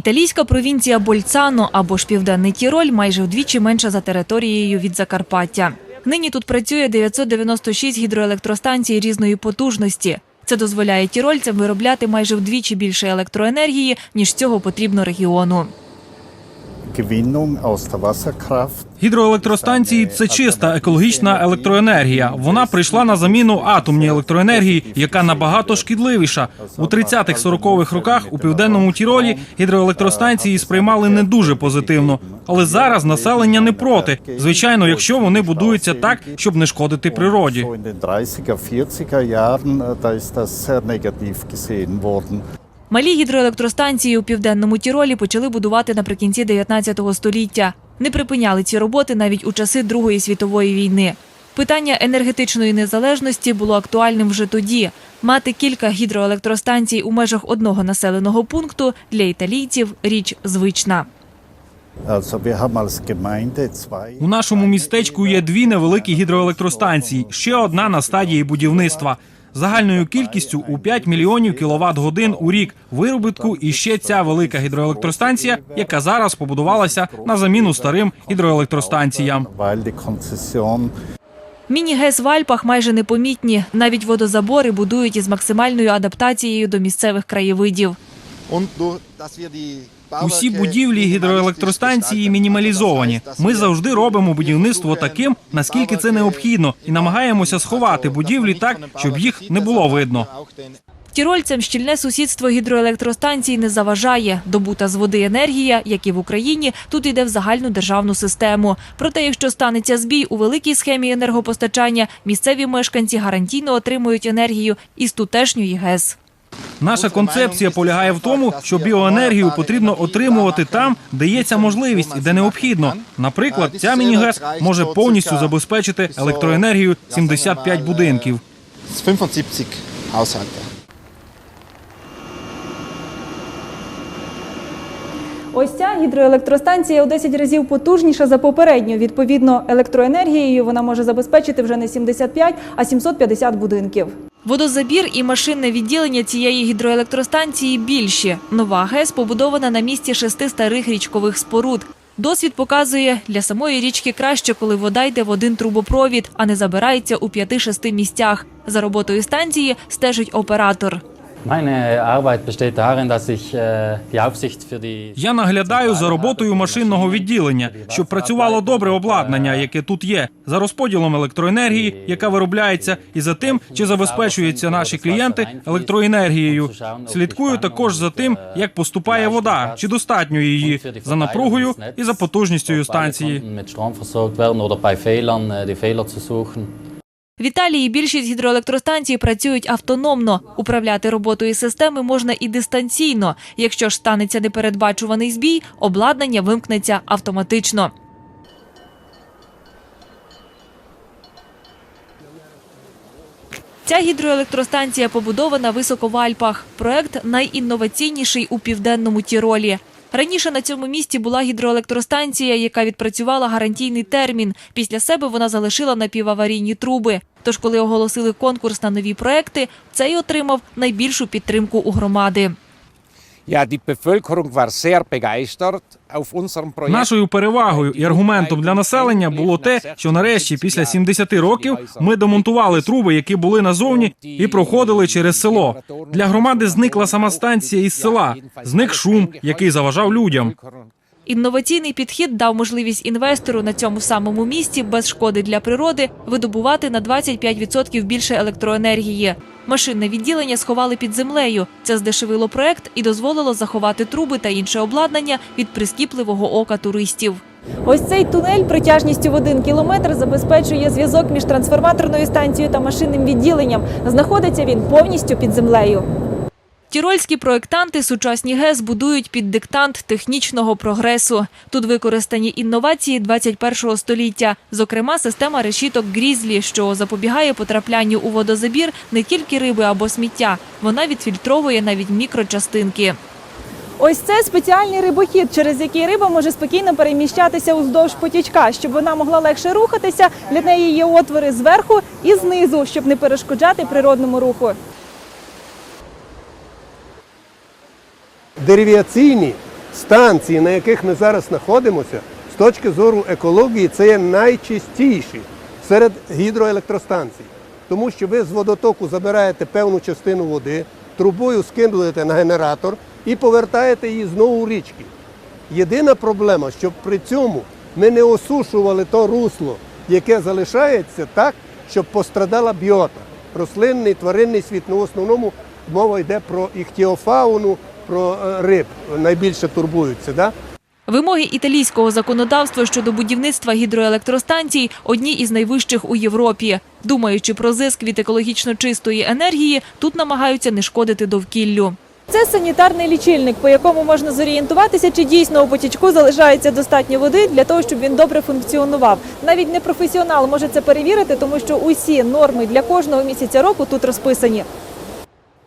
Італійська провінція Больцано або ж Південний Тіроль майже вдвічі менша за територією від Закарпаття. Нині тут працює 996 гідроелектростанцій різної потужності. Це дозволяє тірольцям виробляти майже вдвічі більше електроенергії, ніж цього потрібно регіону. Gewinnung aus der Wasserkraft. Гідроелектростанції це чиста екологічна електроенергія. Вона прийшла на заміну атомній електроенергії, яка набагато шкідливіша. У 30-40-х роках у південному Тіролі гідроелектростанції сприймали не дуже позитивно, але зараз населення не проти. Звичайно, якщо вони будуються так, щоб не шкодити природі. So in den 30er, 40er Jahren, da ist das sehr negativ gesehen worden. Малі гідроелектростанції у південному Тіролі почали будувати наприкінці 19 століття. Не припиняли ці роботи навіть у часи Другої світової війни. Питання енергетичної незалежності було актуальним вже тоді. Мати кілька гідроелектростанцій у межах одного населеного пункту для італійців річ звична. У нашому містечку є дві невеликі гідроелектростанції, ще одна на стадії будівництва. Загальною кількістю у 5 мільйонів кіловат годин у рік виробітку і ще ця велика гідроелектростанція, яка зараз побудувалася на заміну старим гідроелектростанціям. weil Міні-ГЕС в Альпах майже непомітні. Навіть водозабори будують із максимальною адаптацією до місцевих краєвидів. Усі будівлі гідроелектростанції мінімалізовані. Ми завжди робимо будівництво таким, наскільки це необхідно, і намагаємося сховати будівлі так, щоб їх не було видно. Тірольцям щільне сусідство гідроелектростанцій не заважає. Добута з води енергія, як і в Україні, тут йде в загальну державну систему. Проте, якщо станеться збій у великій схемі енергопостачання, місцеві мешканці гарантійно отримують енергію із тутешньої ГЕС. Наша концепція полягає в тому, що біоенергію потрібно отримувати там, де є ця можливість і де необхідно. Наприклад, ця міні-ГЕС може повністю забезпечити електроенергію 75 будинків. З 75 Ось ця гідроелектростанція у 10 разів потужніша за попередню. Відповідно, електроенергією вона може забезпечити вже не 75, а 750 будинків. Водозабір і машинне відділення цієї гідроелектростанції більші. Нова ГЕС побудована на місці шести старих річкових споруд. Досвід показує, для самої річки краще, коли вода йде в один трубопровід, а не забирається у п'яти-шести місцях. За роботою станції стежить оператор. Äh, Я наглядаю за роботою машинного відділення, щоб працювало добре обладнання, яке тут є, за розподілом електроенергії, яка виробляється, і за тим, чи забезпечуються наші клієнти електроенергією. Слідкую також за тим, як поступає вода, чи достатньо її за напругою і за потужністю станції. В Італії більшість гідроелектростанцій працюють автономно. Управляти роботою системи можна і дистанційно. Якщо ж станеться непередбачуваний збій, обладнання вимкнеться автоматично. Ця гідроелектростанція побудована високо в Альпах. Проект найінноваційніший у південному Тіролі. Раніше на цьому місці була гідроелектростанція, яка відпрацювала гарантійний термін. Після себе вона залишила напіваварійні труби. Тож, коли оголосили конкурс на нові проекти, цей отримав найбільшу підтримку у громади. Нашою перевагою і аргументом для населення було те, що нарешті, після 70 років, ми демонтували труби, які були назовні, і проходили через село. Для громади зникла сама станція із села. Зник шум, який заважав людям. Інноваційний підхід дав можливість інвестору на цьому самому місці без шкоди для природи видобувати на 25% більше електроенергії. Машинне відділення сховали під землею. Це здешевило проект і дозволило заховати труби та інше обладнання від прискіпливого ока туристів. Ось цей тунель протяжністю в один кілометр забезпечує зв'язок між трансформаторною станцією та машинним відділенням. Знаходиться він повністю під землею. Тірольські проєктанти сучасні ГЕС будують під диктант технічного прогресу. Тут використані інновації 21 століття, зокрема система решіток Грізлі, що запобігає потраплянню у водозабір не тільки риби або сміття. Вона відфільтровує навіть мікрочастинки. Ось це спеціальний рибохід, через який риба може спокійно переміщатися уздовж потічка. Щоб вона могла легше рухатися, для неї є отвори зверху і знизу, щоб не перешкоджати природному руху. Дерев'яційні станції, на яких ми зараз знаходимося, з точки зору екології, це є найчистіші серед гідроелектростанцій. Тому що ви з водотоку забираєте певну частину води, трубою скидуєте на генератор і повертаєте її знову у річки. Єдина проблема, щоб при цьому ми не осушували то русло, яке залишається так, щоб пострадала біота. Рослинний, тваринний світ. Ну, в основному мова йде про іхтіофауну, про е, риб. Найбільше турбуються. Да? Вимоги італійського законодавства щодо будівництва гідроелектростанцій одні із найвищих у Європі. Думаючи про зиск від екологічно чистої енергії, тут намагаються не шкодити довкіллю. Це санітарний лічильник, по якому можна зорієнтуватися, чи дійсно у потічку залишається достатньо води для того, щоб він добре функціонував. Навіть непрофесіонал може це перевірити, тому що усі норми для кожного місяця року тут розписані.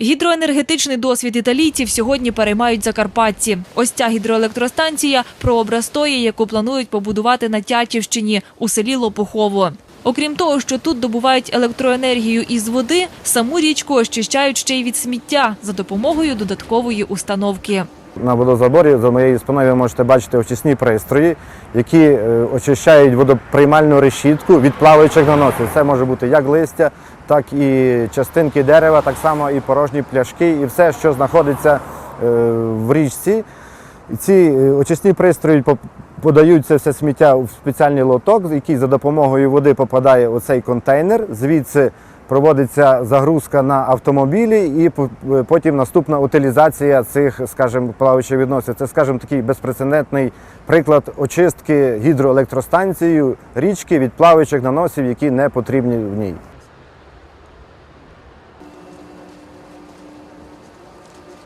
Гідроенергетичний досвід італійців сьогодні переймають закарпатці. Ось ця гідроелектростанція – прообраз тої, яку планують побудувати на Тячівщині у селі Лопухово. Окрім того, що тут добувають електроенергію із води, саму річку очищають ще й від сміття за допомогою додаткової установки. На водозаборі за моєю спиною ви можете бачити очисні пристрої, які е, очищають водоприймальну решітку від плаваючих наносів. Це може бути як листя, так і частинки дерева, так само і порожні пляшки, і все, що знаходиться е, в річці. Ці е, очисні пристрої поп- подають це все сміття в спеціальний лоток, який за допомогою води попадає у цей контейнер. Звідси проводиться загрузка на автомобілі і е, потім наступна утилізація цих, скажімо, плаваючих відносин. Це, скажімо, такий безпрецедентний приклад очистки гідроелектростанцією річки від плаваючих наносів, які не потрібні в ній.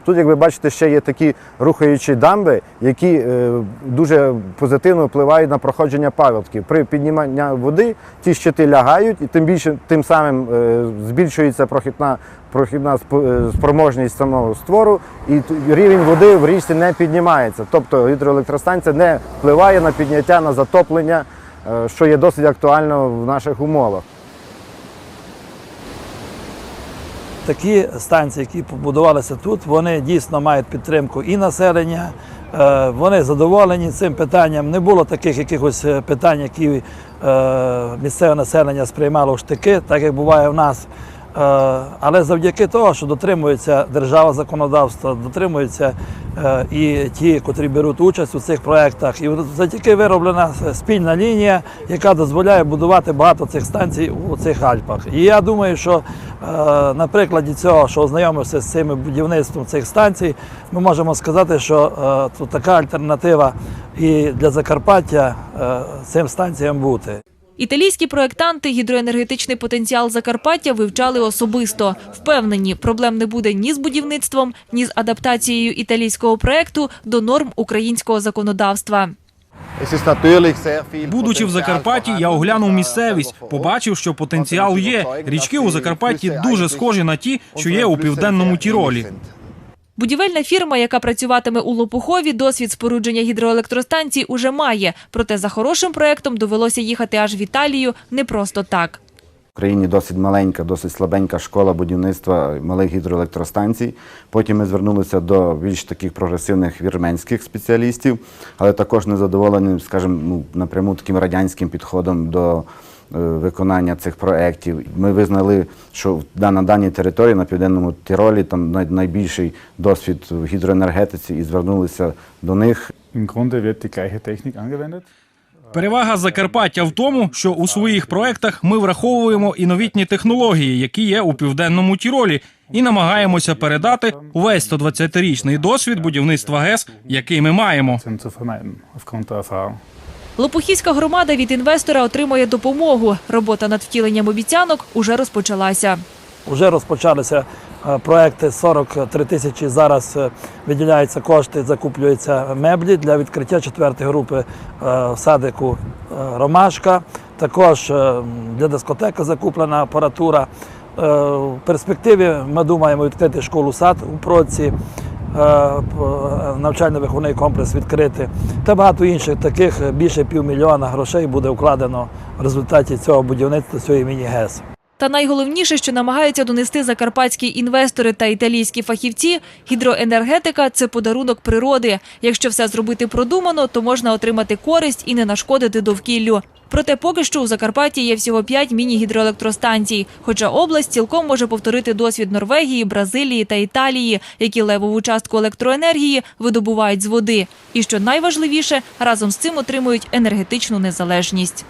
Тут, як ви бачите, ще є такі рухаючі дамби, які е, дуже позитивно впливають на проходження паводків. При підніманні води ті щити лягають, і тим більше тим самим е, збільшується прохідна, прохідна е, спроможність самого створу, і рівень води в річці не піднімається. Тобто гідроелектростанція не впливає на підняття на затоплення, що є досить актуально в наших умовах. Такі станції, які побудувалися тут, вони дійсно мають підтримку і населення. е, Вони задоволені цим питанням. Не було таких якихось е, питань, які е, місцеве населення сприймало в штики, так як буває в нас. Е, Але завдяки того, що дотримується держава законодавства, дотримуються е, і ті, котрі беруть участь у цих проєктах, і завдяки вироблена спільна лінія, яка дозволяє будувати багато цих станцій у цих Альпах. І я думаю, що е, на прикладі цього, що ознайомився з цим будівництвом цих станцій, ми можемо сказати, що тут така альтернатива і для Закарпаття цим станціям бути. Італійські проектанти гідроенергетичний потенціал Закарпаття вивчали особисто. Впевнені, проблем не буде ні з будівництвом, ні з адаптацією італійського проекту до норм українського законодавства. Будучи в Закарпатті, я оглянув місцевість, побачив, що потенціал є. Річки у Закарпатті дуже схожі на ті, що є у південному Тіролі. Будівельна фірма, яка працюватиме у Лопухові, досвід спорудження гідроелектростанцій уже має. Проте за хорошим проектом довелося їхати аж в Італію не просто так. В країні досить маленька, досить слабенька школа будівництва малих гідроелектростанцій. Потім ми звернулися до більш таких прогресивних вірменських спеціалістів, але також не задоволені, скажімо, ну, напряму таким радянським підходом до виконання цих проєктів. Ми визнали, що на даній території, на південному Тиролі, там найбільший досвід в гідроенергетиці і звернулися до них. Перевага Закарпаття в тому, що у своїх проектах ми враховуємо і новітні технології, які є у південному Тіролі, і намагаємося передати увесь 120-річний досвід будівництва ГЕС, який ми маємо. Лопухівська громада від інвестора отримує допомогу. Робота над втіленням обіцянок уже розпочалася. Вже розпочалися е, проекти 43 тисячі. Зараз е, виділяються кошти, закуплюються меблі для відкриття четвертої групи е, садику Ромашка. Також для дискотеки закуплена апаратура. В перспективі ми думаємо відкрити школу сад у Проці. Е, п- Навчально-виховний комплекс відкрити та багато інших таких е, більше півмільйона грошей буде вкладено в результаті цього будівництва цієї міні-ГЕС. Та найголовніше, що намагаються донести закарпатські інвестори та італійські фахівці, гідроенергетика це подарунок природи. Якщо все зробити продумано, то можна отримати користь і не нашкодити довкіллю. Проте поки що у Закарпатті є всього 5 міні-гідроелектростанцій, хоча область цілком може повторити досвід Норвегії, Бразилії та Італії, які левову частку електроенергії видобувають з води. І що найважливіше, разом з цим отримують енергетичну незалежність.